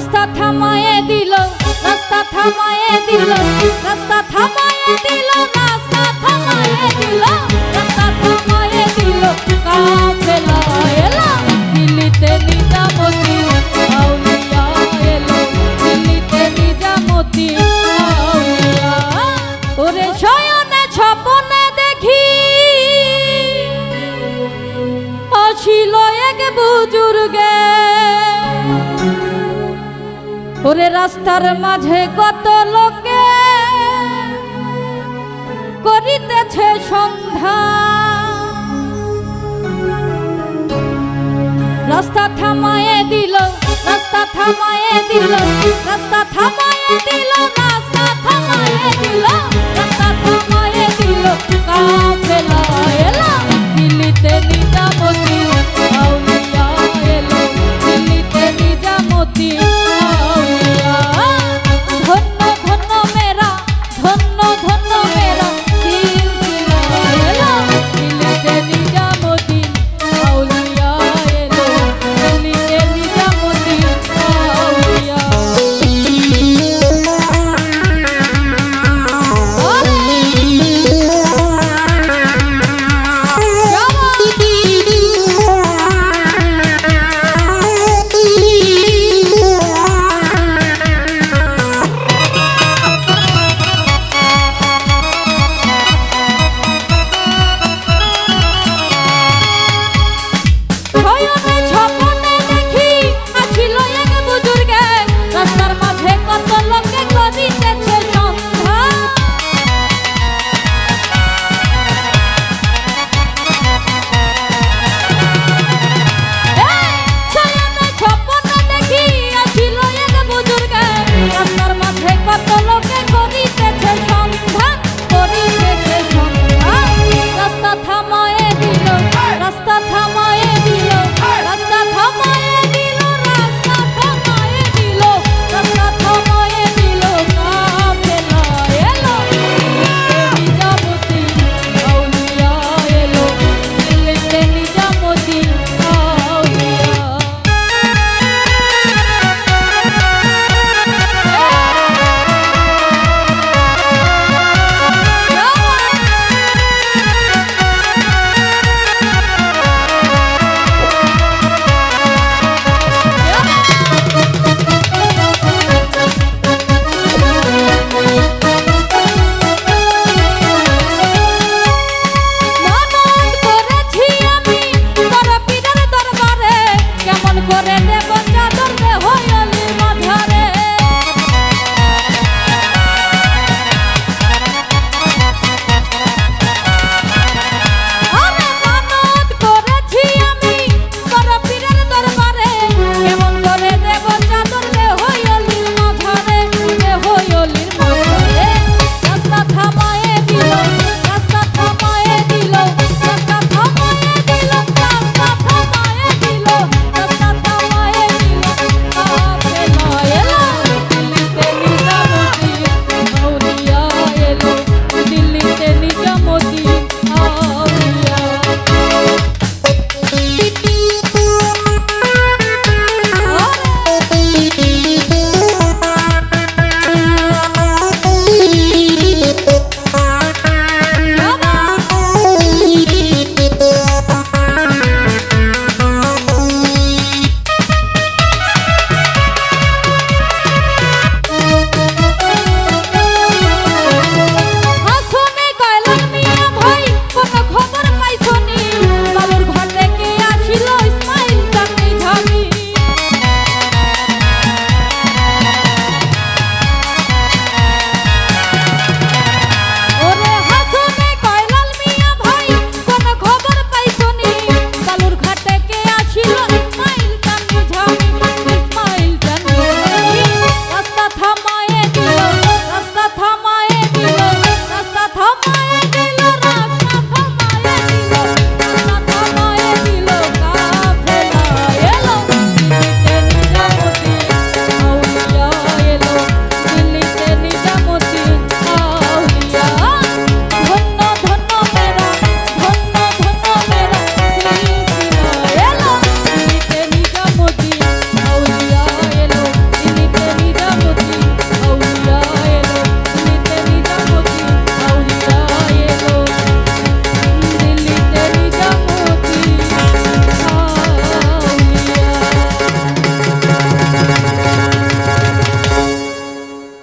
রাস্তা থামায়ে দিল, রাস্তা থামায়ে দিল, রাস্তা থামায়ে দিল, রাস্তা থামায়ে দিল, রাস্তা থামায়ে দিল দেখি এক বুজুর্গে ওরে রাস্তার মাঝে কত লোকে করিতেছে সন্ধ্যা রাস্তা থামায়ে দিল, রাস্তা থামায়ে দিল, রাস্তা থামায় দিল, রাস্তা থামায় দিল, রাস্তা থামায় দিল কাফেলা দিল্লিতে এলো, দিল্লিতে নিজামতি।